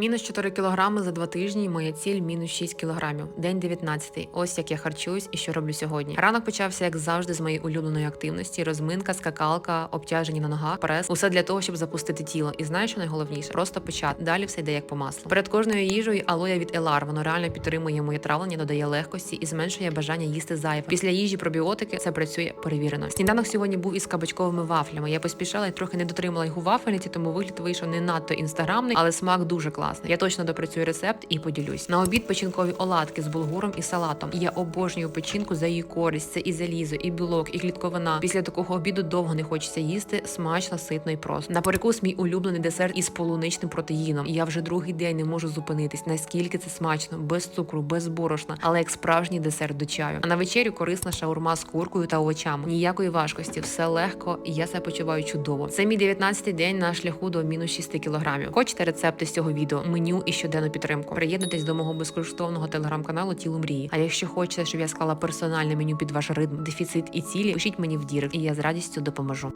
Мінус 4 кілограми за два тижні. Моя ціль мінус 6 кілограмів. День 19. Ось як я харчуюсь і що роблю сьогодні. Ранок почався як завжди з моєї улюбленої активності: розминка, скакалка, обтяжені на ногах, прес. Усе для того, щоб запустити тіло. І знаєш, що найголовніше? Просто почати. Далі все йде як по маслу. Перед кожною їжею алоя від Елар. Воно реально підтримує моє травлення, додає легкості і зменшує бажання їсти зайве. Після їжі пробіотики це працює перевірено. Сніданок сьогодні був із кабачковими вафлями. Я поспішала і трохи не дотримала у вафельниці, тому вигляд вийшов не надто інстаграмний, але смак дуже класний. Я точно допрацюю рецепт і поділюсь. На обід печінкові оладки з булгуром і салатом. Я обожнюю печінку за її користь. Це і залізо, і білок, і клітковина. Після такого обіду довго не хочеться їсти. Смачно, ситно і просто. На перекус мій улюблений десерт із полуничним протеїном. Я вже другий день не можу зупинитись. Наскільки це смачно, без цукру, без борошна, але як справжній десерт до чаю. А на вечерю корисна шаурма з куркою та овочами. Ніякої важкості, все легко, і я себе почуваю чудово. Це мій 19-й день на шляху до мінус 6 кілограмів. Хочете рецепти з цього відео, меню і щоденну підтримку? Приєднуйтесь до мого безкоштовного телеграм-каналу Тіло мрії. А якщо хочете, щоб я склала персональне меню під ваш ритм, дефіцит і цілі, пишіть мені в дірек, і я з радістю допоможу.